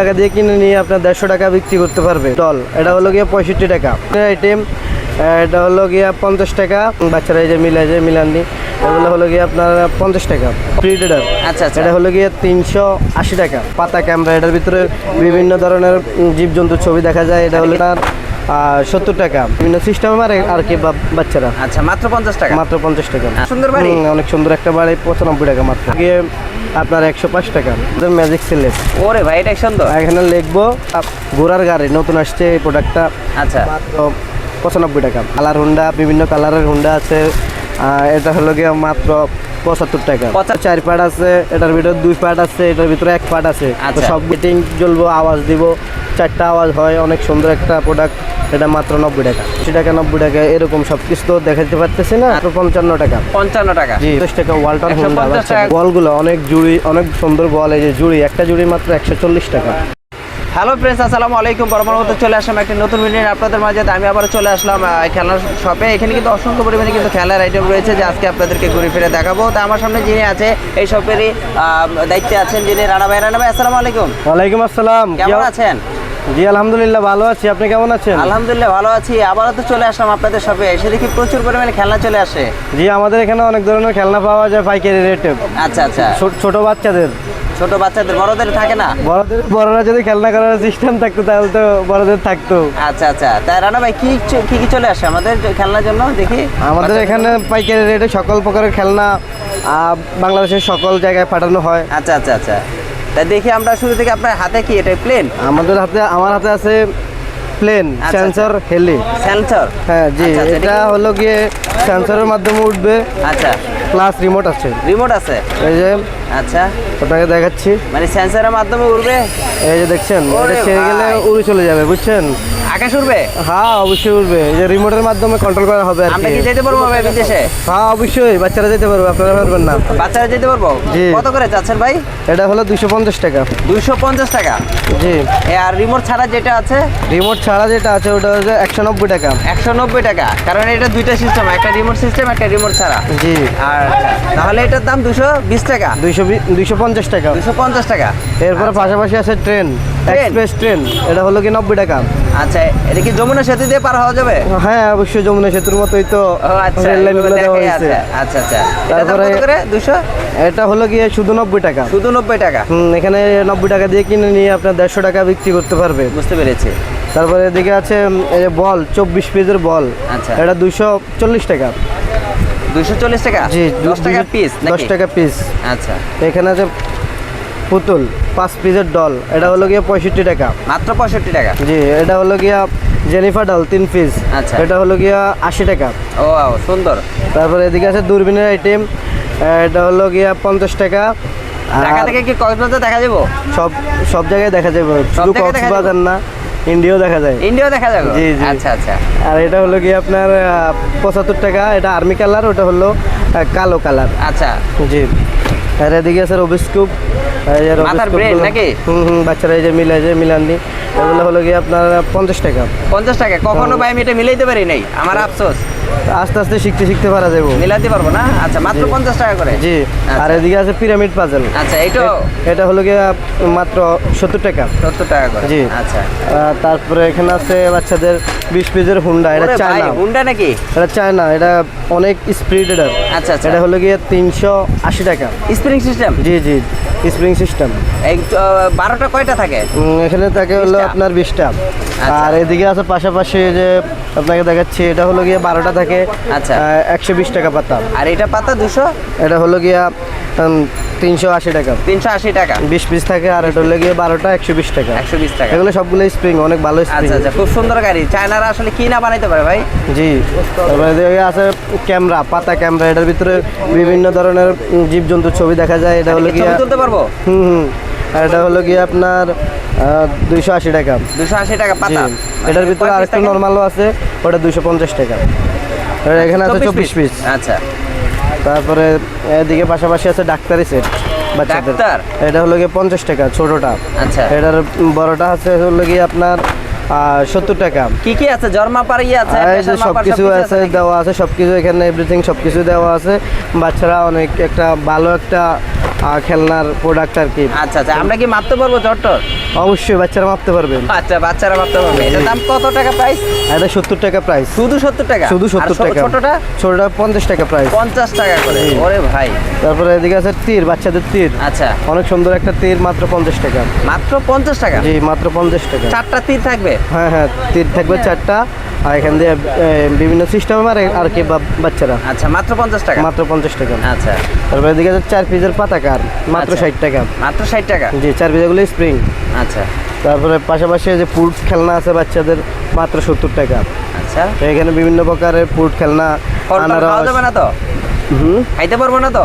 টাকা দিয়ে কিনে নিয়ে আপনার দেড়শো টাকা বিক্রি করতে পারবে। ডল এটা হলো গিয়ে পঁয়ষট্টি টাকা। আইটেম এটা হলো গিয়া পঞ্চাশ টাকা। বাচ্চারা এই যে মিলাই যে মিলাননি এগুলো হলো গিয়ে আপনার পঞ্চাশ টাকা। প্রিডেটার আচ্ছা, আচ্ছা। এটা হলো গিয়ে তিনশো আশি টাকা। পাতা ক্যামেরা এটার ভিতরে বিভিন্ন ধরনের জীবজন্তুর ছবি দেখা যায়। এটা হলো তার সত্তর টাকা। বিভিন্ন সিস্টেম আর আর কি বাচ্চারা। আচ্ছা মাত্র পঞ্চাশ টাকা? মাত্র পঞ্চাশ টাকা। সুন্দর বাড়ি? অনেক সুন্দর একটা বাড়ি পঁচানব্বই টাকা মাত্র। গিয়ে আপনার একশো পাঁচ টাকা। ম্যাজিক সিলেট ওরে ভাই এটা সুন্দর। এখানে লিখব ঘোরার ঘোড়ার গাড়ি নতুন আসছে এই প্রোডাক্টটা আচ্ছা। পঁচানব্বই টাকা। কালার হুন্ডা বিভিন্ন কালারের হুন্ডা আছে। এটা হলো গিয়ে মাত্র পঁচাত্তর টাকা। পঁচা- চার পার্ট আছে এটার ভিতরে দুই পার্ট আছে এটার ভিতরে এক পার্ট আছে। আচ্ছা। সব মিটিং জ্বলবো আওয়াজ দিব চারটা আওয়াজ হয় অনেক সুন্দর একটা প্রোডাক্ট এটা মাত্র নব্বই টাকা। আশি টাকা নব্বই টাকা এরকম সব কিছু তো দেখাতে পারতেছি না মাত্র পঞ্চান্ন টাকা। পঞ্চান্ন টাকা। জি দশ টাকা ওয়ালটন 150 বলগুলো অনেক জুড়ি অনেক সুন্দর বল এই যে জুড়ি একটা জুড়ি মাত্র একশো চল্লিশ টাকা। হ্যালো ফ্রেন্ডস আসসালামু আলাইকুম। বরাবর মতো চলে আসলাম একটি নতুন ভিডিও আপনাদের মাঝে আমি আবার চলে আসলাম খেলার শপে এখানে কিন্তু অসংখ্য পরিমাণে কিন্তু খেলার আইটেম রয়েছে যে আজকে আপনাদেরকে ঘুরে ফিরে দেখাবো। তো আমার সামনে যিনি আছে এই শপেরই দায়িত্বে আছেন যিনি রানা ভাই। রানা ভাই আসসালামু আলাইকুম। ওয়ালাইকুম আসসালাম। কেমন আছেন? জি আলহামদুলিল্লাহ ভালো আছি। আপনি কেমন আছেন? আলহামদুলিল্লাহ ভালো আছি। আবারও তো চলে আসলাম আপনাদের শপে এসে দেখি প্রচুর পরিমাণে খেলনা চলে আসে। জি আমাদের এখানে অনেক ধরনের খেলনা পাওয়া যায় পাইকারি রেটে আচ্ছা আচ্ছা। ছোট বাচ্চাদের। ছোট বাচ্চাদের বড়দের থাকে না? বড়দের বড়রা যদি খেলনা করার সিস্টেম থাকতো তাহলে তো বড়দের থাকতো। আচ্ছা আচ্ছা। তাই রানা ভাই কি কি কি চলে আসে আমাদের খেলনার জন্য? দেখি। আমাদের এখানে পাইকারি রেটে সকল প্রকারের খেলনা বাংলাদেশের সকল জায়গায় পাঠানো হয়। আচ্ছা আচ্ছা আচ্ছা। তাই দেখি আমরা শুরু থেকে আপনার হাতে কি? এটা প্লেন আমাদের হাতে আমার হাতে আছে প্লেন সেন্সর হেলি সেন্সর হ্যাঁ জি আচ্ছা, আচ্ছা, এটা এটা হলো গিয়ে সেন্সরের মাধ্যমে উঠবে আচ্ছা। প্লাস রিমোট আছে। রিমোট আছে? এই যে আচ্ছা। আপনাকে দেখাচ্ছি। মানে সেন্সরের মাধ্যমে উড়বে? এই যে দেখছেন এটা ছেড়ে গেলে উড়ে চলে যাবে বুঝছেন? আকাশ উড়বে? হ্যাঁ অবশ্যই উঠবে এই যে রিমোটের মাধ্যমে কন্ট্রোল করা হবে আর আমরা কি। যেতে পারব ভাই বিদেশে? হ্যাঁ অবশ্যই বাচ্চারা যেতে পারবে আপনারা পারবেন না। বাচ্চারা যেতে পারব? জি। কত করে চাচ্ছেন ভাই? এটা হলো দুশো পঞ্চাশ টাকা। দুইশো পঞ্চাশ টাকা? জি। আর রিমোট ছাড়া যেটা আছে? রিমোট ছাড়া যেটা আছে ওটা হচ্ছে একশো নব্বই টাকা। একশো নব্বই টাকা। কারণ এটা দুইটা সিস্টেম একটা রিমোট সিস্টেম একটা রিমোট ছাড়া। জি। আর তাহলে এটার দাম দুশো বিশ টাকা। দুইশো দুইশো পঞ্চাশ টাকা। দুশো পঞ্চাশ টাকা? এরপরে পাশাপাশি আছে ট্রেন এক্সপ্রেস ট্রেন এটা হলো কি নব্বই টাকা। আচ্ছা এটা কি যমুনা সেতু দিয়ে পার হওয়া যাবে? হ্যাঁ অবশ্যই যমুনা সেতুর মতোই তো আচ্ছা রেল দেওয়া হয়েছে। আচ্ছা আচ্ছা। তারপরে- দুশো? এটা হলো গিয়ে শুধু নব্বই টাকা। শুধু নব্বই টাকা? হুম, এখানে নব্বই টাকা দিয়ে কিনে নিয়ে আপনার দেড়শো টাকা বিক্রি করতে পারবে। বুঝতে পেরেছি। তারপরে এদিকে আছে এই যে বল চব্বিশ পিসের বল। আচ্ছা। এটা দুইশো চল্লিশ টাকা। দুশো চল্লিশ টাকা? জি দশ টাকা পিস দশ টাকা পিস আচ্ছা। এখানে আছে পুতুল পাঁচ পিসের ডল এটা হলো গিয়ে পঁয়ষট্টি টাকা। মাত্র পঁয়ষট্টি টাকা? জি এটা হলো গিয়া জেনিফার ডল তিন পিস আচ্ছা। এটা হলো গিয়া আশি টাকা। ও সুন্দর। তারপরে এদিকে আছে দূরবীনের আইটেম এটা হলো গিয়া পঞ্চাশ টাকা। ঢাকা থেকে কি কক্সবাজার দেখা যাব? সব সব জায়গায় দেখা যাবে। শুধু কক্সবাজার না। ইন্ডিয়াও দেখা যায়। ইন্ডিয়া দেখা যাবে? জি, জি। আচ্ছা আচ্ছা। আর এটা হলো কি আপনার পঁচাত্তর টাকা এটা আর্মি কালার ওটা হলো কালো কালার। আচ্ছা। জি। আর এদিকে আছে রবিস্কুপ মাথার নাকি? হুম হুম বাচ্চারা এই যে মিলে যে মিলাননি এগুলো হলো গিয়ে আপনার পঞ্চাশ টাকা। পঞ্চাশ টাকা। কখনো ভাই আমি এটা মিলাইতে পারি নাই? আমার আফসোস। আস্তে আস্তে শিখতে শিখতে পারা যাব মিলাতে পারব না? আচ্ছা মাত্র পঞ্চাশ টাকা করে? জি আচ্ছা। আর এদিকে আছে পিরামিড পাজল। আচ্ছা এইটাও এটা হলো গিয়ে মাত্র সত্তর টাকা। সত্তর টাকা করে? জি। আচ্ছা। তারপরে এখানে আছে বাচ্চাদের বিশ পিসের হুন্ডা এটা চায়না। হুন্ডা নাকি? এটা চায়না এটা অনেক স্পিড এটা। আচ্ছা আচ্ছা। এটা হলো গিয়ে তিনশো আশি টাকা। Spring system? জি জি স্প্রিং সিস্টেম। এই বারোটা কয়টা থাকে? এখানে থাকে হলো আপনার বিশটা। আচ্ছা। আর এদিকে আছে পাশাপাশি যে আপনাকে দেখাচ্ছি এটা হলো গিয়ে বারোটা থাকে আচ্ছা। একশো বিশ টাকা পাতা। আর এটা পাতা দুশো? এটা হলো গিয়া তিনশো আশি টাকা। তিনশো আশি টাকা। বিশ পিস থাকে আর এটা হলো গিয়ে বারোটা একশো বিশ টাকা। একশো বিশ টাকা। এগুলো সবগুলো স্প্রিং অনেক ভালো স্প্রিং আচ্ছা আচ্ছা খুব সুন্দর গাড়ি। চায়নারা আসলে কি না বানাইতে পারে ভাই? জি তারপরে আছে ক্যামেরা পাতা ক্যামেরা এটার ভিতরে বিভিন্ন ধরনের জীবজন্তুর ছবি দেখা যায়। এটা হলো ছবি গিয়া তুলতে পারব? হুম হুম। আর এটা হলো গিয়ে আপনার দুইশো আশি টাকা। দুশো আশি টাকা পাতা। এটার ভিতরে কয় piece আরেকটা নর্মালও আছে ওটা দুইশো পঞ্চাশ টাকা। এখানে আছে চব্বিশ পিস আচ্ছা। তারপরে এদিকে পাশাপাশি আছে ডাক্তারি সেট বাচ্চাদের। ডাক্তার? এটা হলো গিয়ে পঞ্চাশ টাকা ছোটটা। আচ্ছা। এটার বড়টা আছে হলো গিয়ে আপনার সত্তর টাকা। কি কি আছে? জর্মা পার ইয়ে আছে সবকিছু আছে দেওয়া আছে সবকিছু এখানে এভরিথিং সবকিছু দেওয়া আছে। বাচ্চারা অনেক একটা ভালো একটা খেলনার প্রোডাক্ট আর কি। আচ্ছা আচ্ছা আমরা কি মাপতে পারব চট্টর? অবশ্যই বাচ্চারা মাপতে পারবেন আচ্ছা বাচ্চারা মাপতে পারবে। এটার দাম কত টাকা প্রাইস এটা সত্তর টাকা প্রাইস শুধু সত্তর টাকা? শুধু সত্তর টাকা। ছোটটা? ছোটটা পঞ্চাশ টাকা প্রাইস পঞ্চাশ টাকা করে। ওরে ভাই। তারপরে এদিকে আছে তীর বাচ্চাদের তীর। আচ্ছা। অনেক সুন্দর একটা তীর মাত্র পঞ্চাশ টাকা। মাত্র পঞ্চাশ টাকা? জি মাত্র পঞ্চাশ টাকা। চারটা তীর থাকবে? হ্যাঁ হ্যাঁ তীর থাকবে চারটা। আর এখান দিয়ে বিভিন্ন সিস্টেম আর আর কি বাচ্চারা। আচ্ছা মাত্র পঞ্চাশ টাকা? মাত্র পঞ্চাশ টাকা। আচ্ছা। তারপরে আছে চার পিসের পাতাকার মাত্র আচ্ছা। ষাট টাকা। মাত্র ষাট টাকা? জি চার পিসেগুলো স্প্রিং আচ্ছা। তারপরে পাশাপাশি যে ফুড খেলনা আছে বাচ্চাদের মাত্র সত্তর টাকা। আচ্ছা। এখানে বিভিন্ন প্রকারের ফুড খেলনা যাবে না তো? হুম? খাইতে পারব না তো?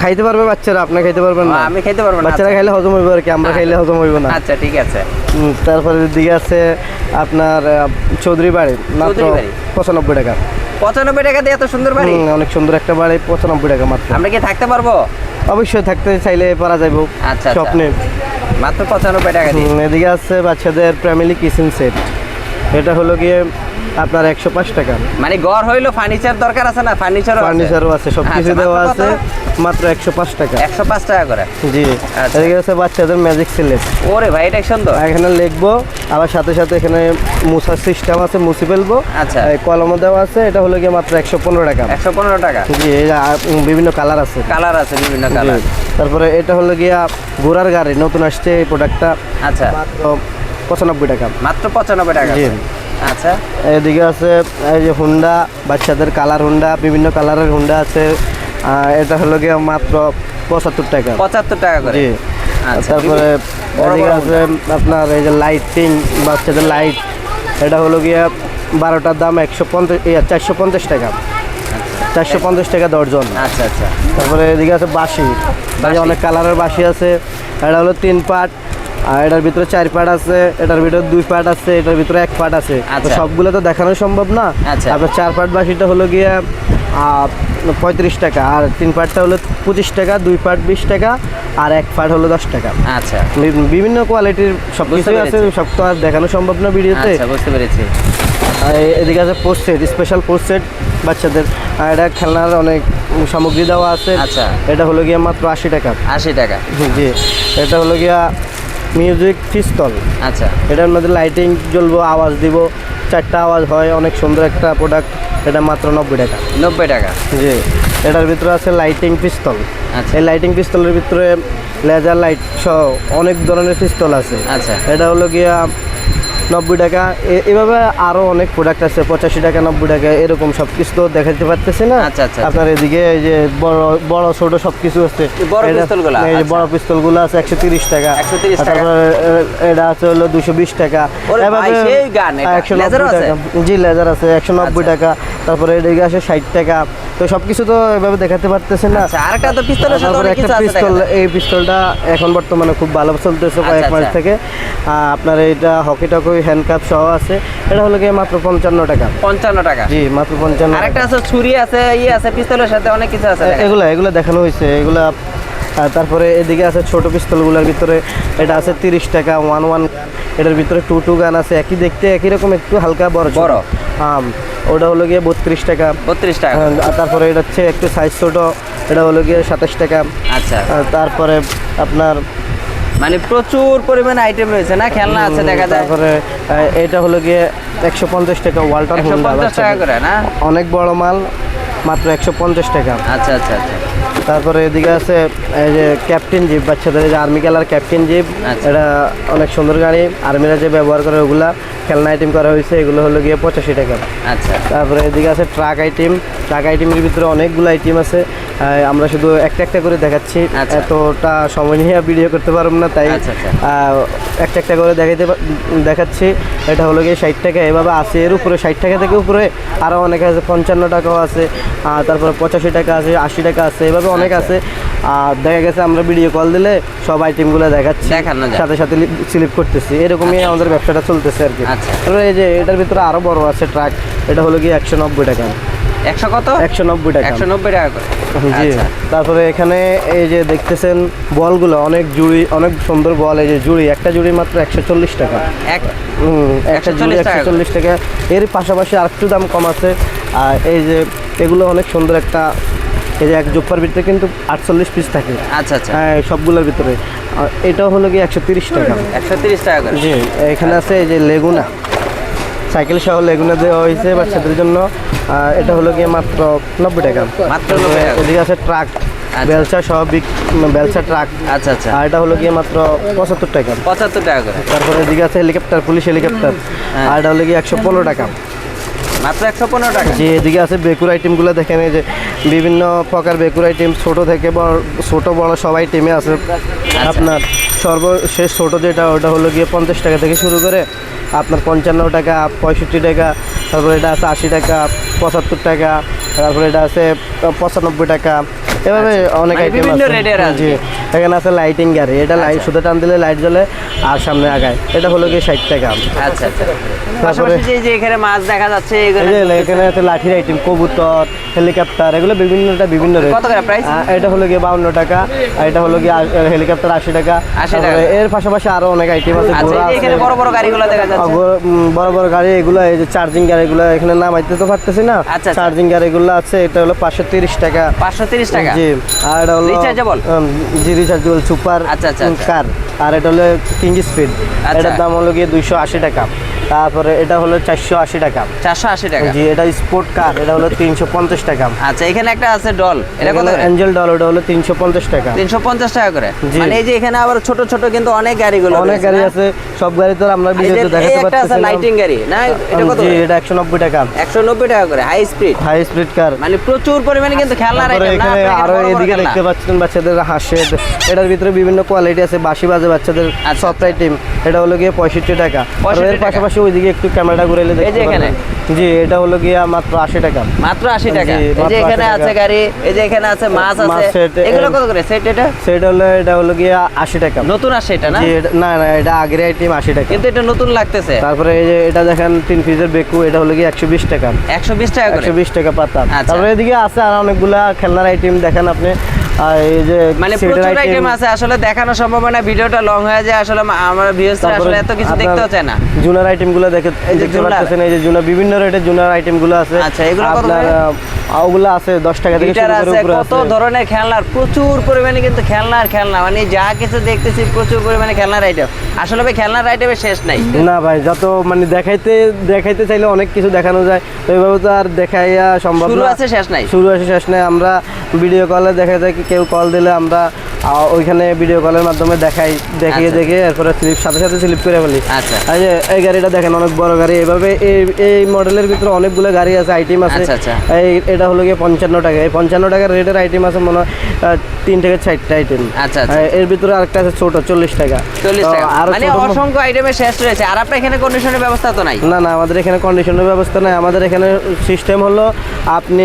খাইতে পারবে বাচ্চারা আপনি খাইতে পারবেন না। আমি খাইতে পারব না বাচ্চারা খাইলে হজম হইব আর কি আমরা খাইলে হজম হইব না। আচ্ছা ঠিক আছে। তারপরে দিকে আছে আপনার চৌধুরী বাড়ি মাত্র বাড়ি। পঁচানব্বই টাকা। পঁচানব্বই টাকা দিয়ে এত সুন্দর বাড়ি? অনেক সুন্দর একটা বাড়ি পঁচানব্বই টাকা মাত্র। আমরা কি থাকতে পারব? অবশ্যই থাকতে চাইলে পারা যাইব। আচ্ছা, আচ্ছা। স্বপ্নে মাত্র পঁচানব্বই টাকা এদিকে আছে বাচ্চাদের ফ্যামিলি কিচেন সেট এটা হলো গিয়ে আপনার একশো পাঁচ টাকা। মানে ঘর হইল ফার্নিচার দরকার আছে না? ফার্নিচার ফার্নিচারও আছে সব কিছু আচ্ছা, দেওয়া আছে মাত্র একশো পাঁচ টাকা। একশো পাঁচ টাকা করে? জি। আচ্ছা। এদিকে আছে বাচ্চাদের ম্যাজিক সিলেট ওরে ভাই এটা সুন্দর। এখানে লিখব আবার সাথে সাথে এখানে মুছার সিস্টেম আছে মুছে ফেলব। আচ্ছা। কলমও দেওয়া আছে এটা হলো গিয়ে মাত্র একশো পনেরো টাকা। একশো পনেরো টাকা? জি বিভিন্ন কালার আছে। কালার আছে বিভিন্ন কালার তারপরে এটা হলো গিয়া ঘোড়ার গাড়ি নতুন আসছে এই প্রোডাক্টটা আচ্ছা। মাত্র পঁচানব্বই টাকা। মাত্র পঁচানব্বই টাকা জি। আচ্ছা। এদিকে আছে এই যে হুন্ডা বাচ্চাদের কালার হুন্ডা বিভিন্ন কালারের হুন্ডা আছে। এটা হলো গিয়ে মাত্র পঁচাত্তর টাকা। পঁচাত্তর টাকা করে। জি। আচ্ছা, তারপরে এদিকে আছে আপনার এই যে লাইটিং বাচ্চাদের লাইট এটা হলো গিয়ে বারোটার দাম একশো পঞ্চাশ চারশো পঞ্চাশ টাকা। চারশো পঞ্চাশ টাকা দর্জন আচ্ছা আচ্ছা। তারপরে এদিকে আছে বাঁশি। অনেক কালারের বাঁশি আছে। এটা হলো তিন পাট আর এটার ভিতরে চার পার্ট আছে এটার ভিতরে দুই পার্ট আছে এটার ভিতরে এক পার্ট আছে। আচ্ছা। সবগুলো তো দেখানো সম্ভব না। আচ্ছা। আপনার চার পাট বাঁশিটা হলো গিয়ে পঁয়ত্রিশ টাকা আর তিন পার্টটা হলো পঁচিশ টাকা দুই পার্ট বিশ টাকা আর এক পার্ট হলো দশ টাকা। আচ্ছা। বিভিন্ন কোয়ালিটির সব কিছুই আছে সব তো আর দেখানো সম্ভব না ভিডিওতে। আচ্ছা বুঝতে পেরেছি। এদিকে আছে post set special post set বাচ্চাদের। আর এটা খেলনার অনেক সামগ্রী দেওয়া আছে। আচ্ছা। এটা হলো গিয়া মাত্র আশি টাকা। আশি টাকা। জি। এটা হলো গিয়া মিউজিক পিস্তল আচ্ছা। এটার মধ্যে লাইটিং জ্বলবো আওয়াজ দিব। চারটা আওয়াজ হয় অনেক সুন্দর একটা প্রোডাক্ট এটা মাত্র নব্বই টাকা। নব্বই টাকা। জি। এটার ভিতরে আছে লাইটিং পিস্তল আচ্ছা। এই লাইটিং পিস্তলের ভিতরে লেজার লাইট সহ অনেক ধরনের পিস্তল আছে। আচ্ছা। এটা হলো গিয়া নব্বই টাকা। এভাবে আরও অনেক প্রোডাক্ট আছে পঁচাশি টাকা নব্বই টাকা এরকম সব কিছু তো দেখাতে পারতেছি না। আচ্ছা, আচ্ছা, আপনার এদিকে এই যে বড় বড় ছোট সব কিছু আছে বড় এটা- পিস্তলগুলা? এই আচ্ছা। বড় পিস্তলগুলো আছে একশো তিরিশ টাকা। 130 টাকা। তারপরে এটা আছে হলো দুশো বিশ টাকা। এভাবে- একশো নব্বই টাকা। জি লেজার আছে একশো নব্বই আচ্ছা। টাকা। তারপরে এদিকে আছে ষাট টাকা। তো সবকিছু তো এভাবে দেখাতে পারতেছে না। আচ্ছা আরেকটা তো পিস্তলের সাথে অনেক একটা কিছু আছে পিস্তল এই পিস্তলটা এখন বর্তমানে খুব ভালো চলতেছে কয়েক আচ্ছা, মাস আচ্ছা। থেকে। আপনার এটা হকি টকি হ্যান্ডকাপ সহ আছে। এটা হলো গিয়ে মাত্র পঞ্চান্ন টাকা। পঞ্চান্ন টাকা। জি মাত্র পঞ্চান্ন আরেকটা আছে ছুরি আছে ইয়ে আছে পিস্তলের সাথে অনেক কিছু আছে। এগুলা এগুলা দেখানো হয়েছে। এগুলা তারপরে এদিকে আছে ছোট পিস্তলগুলোর ভিতরে। এটা আছে তিরিশ টাকা ওয়ান ওয়ান এটার ভিতরে টু টু গান আছে। একই দেখতে একই রকম একটু হালকা বড়। বড়। ওটা হলো গিয়ে বত্রিশ টাকা। বত্রিশ টাকা। হ্যাঁ, তারপরে এটা হচ্ছে একটু সাইজ ছোটো এটা হলো গিয়ে সাতাশ টাকা। আচ্ছা। তারপরে আপনার মানে প্রচুর পরিমাণে আইটেম রয়েছে না? খেলনা আছে দেখা যায়। তারপরে এটা হলো গিয়ে একশো পঞ্চাশ টাকা ওয়াল্টার একশো পঞ্চাশ টাকা করে না? অনেক বড় মাল মাত্র একশো পঞ্চাশ টাকা। আচ্ছা আচ্ছা আচ্ছা। তারপরে এদিকে আছে এই যে ক্যাপ্টেন জিপ বাচ্চাদের যে আর্মি খেলার ক্যাপ্টেন জিপ। এটা অনেক সুন্দর গাড়ি। আর্মিরা যে ব্যবহার করে ওগুলা খেলনা আইটেম করা হয়েছে এগুলো হলো গিয়ে পঁচাশি টাকা। আচ্ছা। তারপরে এদিকে আছে ট্রাক আইটেম ট্রাক আইটেমের ভিতরে অনেকগুলো আইটেম আছে। আমরা শুধু একটা একটা করে দেখাচ্ছি। আচ্ছা। এতটা সময় নিয়ে ভিডিও করতে পারব না তাই আচ্ছা, আচ্ছা। একটা একটা করে দেখাইতে দেখাচ্ছি। এটা হলো গিয়ে ষাট টাকা এভাবে আছে। এর উপরে ষাট টাকা থেকে উপরে আরও অনেক আছে। পঞ্চান্ন টাকাও আছে আর তারপরে পঁচাশি টাকা আছে আশি টাকা আছে এভাবে অনেক। আছে। আর দেখা গেছে আমরা ভিডিও কল দিলে সব আইটেমগুলো দেখাচ্ছি। সাথে সাথে স্লিপ করতেছি। এরকমই আমাদের ব্যবসাটা চলতেছে আর কি। এই যে এটার ভিতরে আরও বড় আছে ট্রাক এটা হলো গিয়ে একশো নব্বই টাকা। একশো কত? একশো নব্বই টাকা। একশো নব্বই টাকা করে। জি। আচ্ছা। তারপরে এখানে এই যে দেখতেছেন বলগুলো অনেক জুড়ি অনেক সুন্দর বল এই যে জুড়ি একটা জুড়ি মাত্র একশো চল্লিশ টাকা। এক একটা জুড়ি একশো চল্লিশ টাকা। এর পাশাপাশি আরেকটু দাম কম আছে। আর এই যে এগুলো অনেক সুন্দর একটা এই যে এক জোফার ভিতরে কিন্তু আটচল্লিশ পিস থাকে। আচ্ছা আচ্ছা। হ্যাঁ সবগুলোর ভিতরে। আর এটাও হলো কি একশো তিরিশ টাকা। একশো তিরিশ টাকা জি এখানে আছে এই যে লেগুনা। সাইকেল সহ লেগুনা দেওয়া হয়েছে বাচ্চাদের জন্য। আর এটা হলো গিয়ে মাত্র নব্বই টাকা। মাত্র 90 টাকা। এদিকে আছে ট্রাক বেলচা সহ বিগ বেলচা ট্রাক। আচ্ছা আচ্ছা। আর এটা হলো গিয়ে মাত্র পঁচাত্তর টাকা। পঁচাত্তর টাকা করে। তারপরে এদিকে আছে হেলিকপ্টার পুলিশ হেলিকপ্টার। হ্যাঁ। আর এটা হলো গিয়ে একশো পনেরো টাকা। মাত্র একশো পনেরো টাকা। যে এদিকে আছে বেকুর আইটেমগুলো দেখেন এই যে বিভিন্ন প্রকার বেকুর আইটেম ছোট থেকে বড় ছোট বড় সব আইটেমে আছে। আপনার সর্বশেষ ছোট যেটা ওটা হলো গিয়ে পঞ্চাশ টাকা থেকে শুরু করে আপনার পঞ্চান্ন টাকা পঁয়ষট্টি টাকা তারপরে এটা আছে আশি টাকা পঁচাত্তর টাকা তারপরে এটা আছে পঁচানব্বই টাকা। এভাবে অনেক মানে আইটেম বিভিন্ন আছে। আছে। এখানে আছে লাইটিং গাড়ি। এটা লাইট আচ্ছা। শুধু টান দিলে লাইট জ্বলে আর সামনে আগায়। এটা হলো গিয়ে ষাট টাকা। আচ্ছা আচ্ছা। যে এখানে মাছ দেখা যাচ্ছে এগুলো এখানে আছে লাঠির আইটেম কবুতর হেলিকপ্টার এগুলো বিভিন্নটা বিভিন্ন রেট কত করে price? এটা হলো গিয়ে বাউন্ন টাকা আর এটা হলো গিয়ে হেলিকপ্টার আশি টাকা। 80 টাকা। এর পাশাপাশি আরও অনেক আইটেম আছে আচ্ছা ঘোড়া এখানে বড় বড় গাড়িগুলো দেখা যাচ্ছে। বড় বড় গাড়ি এগুলো এই যে চার্জিং গাড়িগুলো এখানে নামাইতে তো পারতেছি না। আচ্ছা, আচ্ছা। চার্জিং গাড়িগুলো আছে এটা হলো পাঁচশো তিরিশ টাকা। পাঁচশো তিরিশ টাকা। জি আর এটা হলো রিচার্জেবল জি রিচার্জেবল সুপার আচ্ছা, আচ্ছা, আচ্ছা। কার আর এটা হলো কিং স্পিড আচ্ছা। এটার দাম হলো গিয়ে দুইশো আশি টাকা তারপরে এটা হলো চারশো আশি টাকা। চারশো আশি টাকা। জি এটা স্পোর্ট কার এটা হলো তিনশো পঞ্চাশ টাকা। আচ্ছা এখানে একটা আছে ডল এটা কত অ্যাঞ্জেল ডল ওটা হলো তিনশো পঞ্চাশ টাকা। তিনশো পঞ্চাশ টাকা করে। জি। মানে এই যে এখানে আবার ছোট ছোট কিন্তু অনেক গাড়িগুলো অনেক গাড়ি? আছে সব গাড়ি তো আমরা ভিডিওতে দেখাতে একটা আছে লাইটিং গাড়ি না? এটা কত জি এটা একশো নব্বই টাকা। একশো নব্বই টাকা করে high speed high speed car মানে প্রচুর পরিমাণে কিন্তু খেলনার তারপরে আইটেম না? আরও এদিকে দেখতে পাচ্ছেন বাচ্চাদের হাঁসের এটার ভিতরে বিভিন্ন কোয়ালিটি আছে বাসি বাজে বাচ্চাদের আচ্ছা, সফট আইটেম এটা হলো গিয়ে পঁয়ষট্টি টাকা। আর 65 এর টাকা। পাশাপাশি ওইদিকে একটু ক্যামেরাটা ঘুরে দেখতে যে এখানে? জি এটা হলো গিয়ে মাত্র আশি টাকা। মাত্র আশি টাকা। এই যে এখানে আছে গাড়ি এই যে এখানে আছে মাছ আছে। এগুলো কত করে? সেট এটা? সেটা হলো এটা হলো গিয়ে আশি টাকা। নতুন আসছে এটা না? না না এটা আগের আইটেম আশি টাকা। কিন্তু এটা নতুন লাগতেছে। তারপরে এই যে এটা দেখেন তিন পিসের বেকু এটা হলো গিয়া একশো বিশ টাকা। একশো বিশ টাকা করে? একশো বিশ টাকা পাতা। আচ্ছা। তারপরে এদিকে আছে আর অনেকগুলা খেলনার আইটেম দেখেন আপনি। আর এই যে মানে প্রচুর আইটেম আছে আসলে দেখানো সম্ভব না ভিডিওটা লং হয়ে যায় আসলে আমার ভিউয়ার্স আসলে এত কিছু আপনার চায় না। জুনার আইটেম দেখে দেখতে পাচ্ছেন এই যে জুনার বিভিন্ন রেটের জুনার আইটেম আছে। আচ্ছা, এগুলো কত আপনার করে? আহ, ওগুলো আছে দশ টাকা থেকে শুরু করে উপরে কত ধরনের খেলনার প্রচুর পরিমাণে কিন্তু খেলনার খেলনা মানে যা কিছু দেখতেছি প্রচুর পরিমাণে খেলনার আইটেম আসলে ভাই খেলনার আইটেমের শেষ নাই। না ভাই যত মানে দেখাইতে দেখাইতে চাইলে অনেক কিছু দেখানো যায় তো এইভাবে তো আর দেখাইয়া সম্ভব শুরু আছে শেষ নাই। শুরু আছে শেষ নেই। আমরা ভিডিও কলে দেখা যায় কি কেউ কল দিলে আমরা ওইখানে ভিডিও কলের মাধ্যমে দেখাই দেখিয়ে আচ্ছা। দেখে এরপরে স্লিপ সাথে সাথে স্লিপ করে ফেলি। আচ্ছা। এই যে এই গাড়িটা দেখেন অনেক বড় গাড়ি। এইভাবে এই এই মডেলের ভিতরে অনেকগুলো গাড়ি আছে আইটেম আছে। আচ্ছা, আচ্ছা। এই এটা হলো গিয়ে পঞ্চান্ন টাকা। এই পঞ্চান্ন টাকার রেটের আইটেম আছে মনে হয় তিন থেকে চারটা আইটেম আচ্ছা। এর ভিতরে আরেকটা আছে ছোট চল্লিশ টাকা। চল্লিশ টাকা। মানে অসংখ্য আইটেমের শেষ রয়েছে। আর আপনার এখানে কন্ডিশনের ব্যবস্থা তো নাই? না না আমাদের এখানে কন্ডিশনের ব্যবস্থা নাই। আমাদের এখানে সিস্টেম হলো আপনি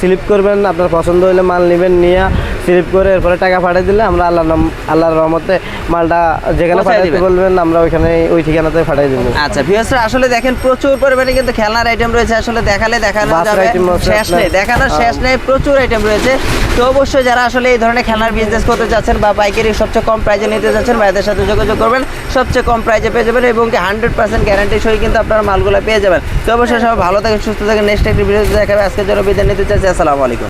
স্লিপ করবেন আপনার পছন্দ হলে মাল নেবেন নিয়ে স্লিপ করে এরপরে টাকা পাঠিয়ে দিলে আমরা আল্লাহর নাম আল্লাহর রহমতে মালটা যেখানে পাঠাইতে বলবেন আমরা ওইখানে ওই ঠিকানাতে পাঠিয়ে দেবো। আচ্ছা ভিউয়ার্সরা আসলে দেখেন প্রচুর পরিমাণে কিন্তু খেলনার আইটেম রয়েছে। আসলে দেখালে দেখানো যাবে। শেষ নেই। দেখানোর শেষ নেই প্রচুর আইটেম রয়েছে। তো অবশ্যই যারা আসলে এই ধরনের খেলনার বিজনেস করতে চাচ্ছেন বা পাইকারি সবচেয়ে কম প্রাইজে নিতে চাচ্ছেন ভাইদের সাথে যোগাযোগ করবেন। সবচেয়ে কম প্রাইজে পেয়ে যাবেন এবং কি হান্ড্রেড পার্সেন্ট গ্যারান্টি সহ কিন্তু আপনারা মালগুলো পেয়ে যাবেন। তো অবশ্যই সবাই ভালো থাকেন সুস্থ থাকেন। নেক্সট একটি ভিডিও দেখাবে আজকের জন্য বিদায় নিতে চাচ্ছি আসসালামু আলাইকুম।